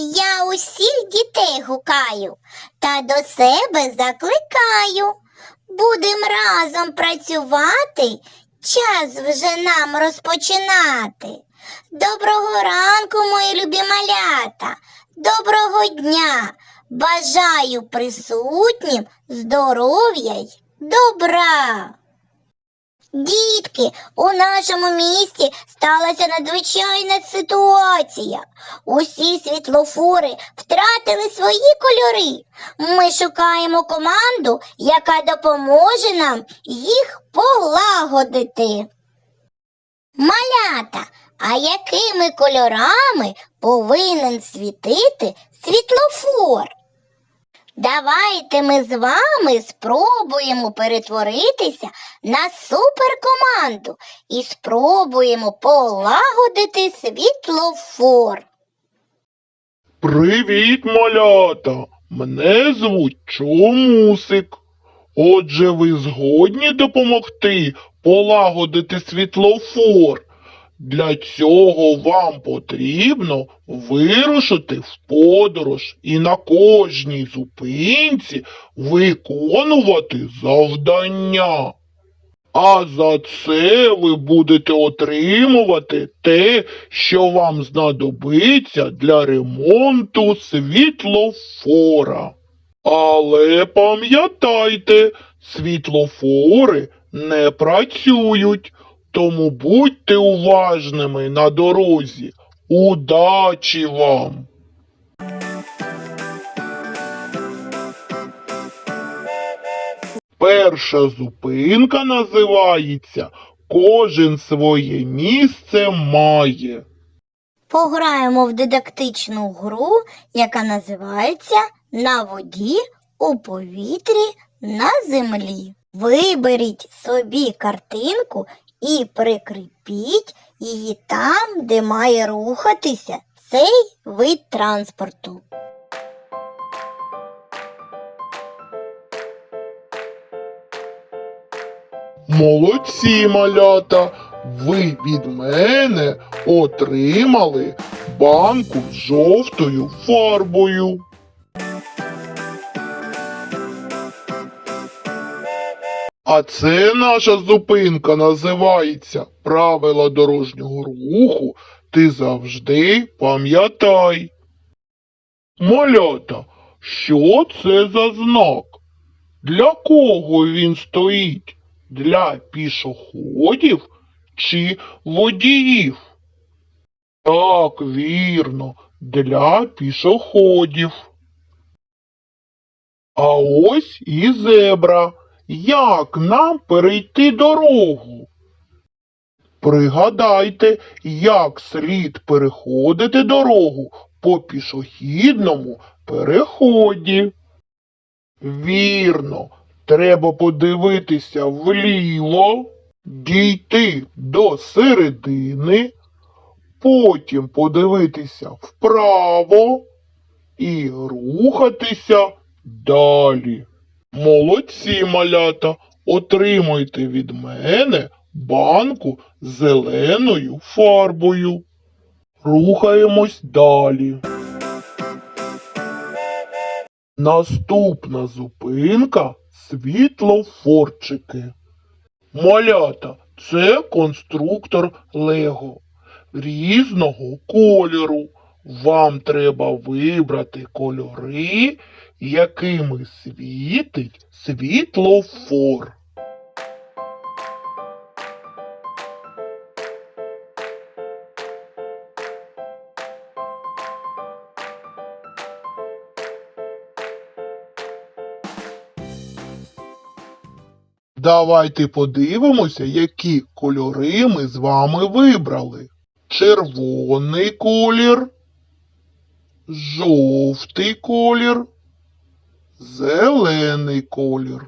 Я усіх дітей гукаю та до себе закликаю. Будем разом працювати, час вже нам розпочинати. Доброго ранку, мої любі малята, доброго дня. Бажаю присутнім здоров'я й добра. Дітки, у нашому місті сталася надзвичайна ситуація. Усі світлофори втратили свої кольори. Ми шукаємо команду, яка допоможе нам їх полагодити. Малята, а якими кольорами повинен світити світлофор? Давайте ми з вами спробуємо перетворитися на суперкоманду і спробуємо полагодити світлофор. Привіт, малята! Мене звуть Чомусик. Отже, ви згодні допомогти полагодити світлофор. Для цього вам потрібно вирушити в подорож і на кожній зупинці виконувати завдання. А за це ви будете отримувати те, що вам знадобиться для ремонту світлофора. Але пам'ятайте, світлофори не працюють, тому будьте уважними на дорозі. Удачі вам! Перша зупинка називається Кожен своє місце має. Пограємо в дидактичну гру, яка називається На воді, у повітрі, на землі. Виберіть собі картинку і прикріпіть її там, де має рухатися цей вид транспорту. Молодці, малята, ви від мене отримали банку з жовтою фарбою. А це наша зупинка називається Правила дорожнього руху. Ти завжди пам'ятай. Малята, що це за знак? Для кого він стоїть? Для пішоходів чи водіїв? Так, вірно, для пішоходів. А ось і зебра. Як нам перейти дорогу? Пригадайте, як слід переходити дорогу по пішохідному переході. Вірно, треба подивитися вліво, дійти до середини, потім подивитися вправо і рухатися далі. Молодці, малята, отримуйте від мене банку з зеленою фарбою. Рухаємось далі. Наступна зупинка світлофорчики. Малята це конструктор Лего різного кольору. Вам треба вибрати кольори, якими світить світлофор. Давайте подивимося, які кольори ми з вами вибрали. Червоний колір, жовтий колір, зелений колір.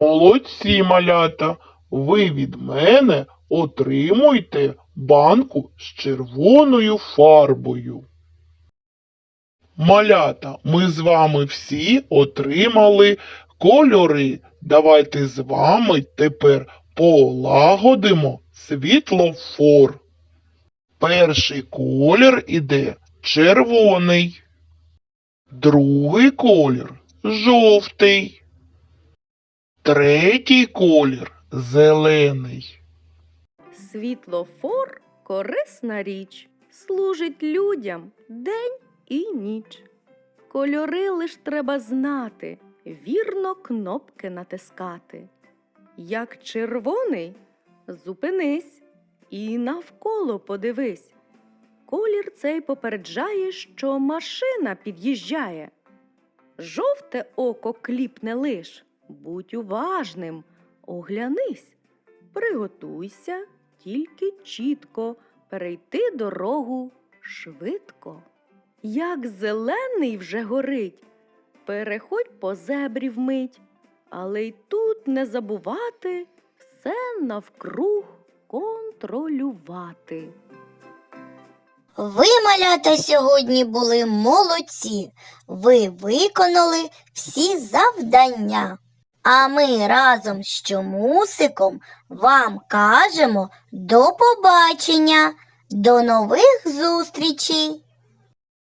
Молодці, малята, ви від мене отримуйте банку з червоною фарбою. Малята, ми з вами всі отримали кольори. Давайте з вами тепер полагодимо світлофор. Перший колір іде червоний. Другий колір жовтий. Третій колір зелений. Світлофор корисна річ, служить людям день і ніч. Кольори лиш треба знати, вірно кнопки натискати. Як червоний, зупинись і навколо подивись. Колір цей попереджає, що машина під'їжджає. Жовте око кліпне лиш, будь уважним, оглянись. Приготуйся тільки чітко перейти дорогу швидко. Як зелений вже горить, переходь по зебрі вмить, але й тут не забувати все навкруг контролювати. Ви, малята, сьогодні були молодці. Ви виконали всі завдання. А ми разом з Чомусиком вам кажемо до побачення, до нових зустрічей!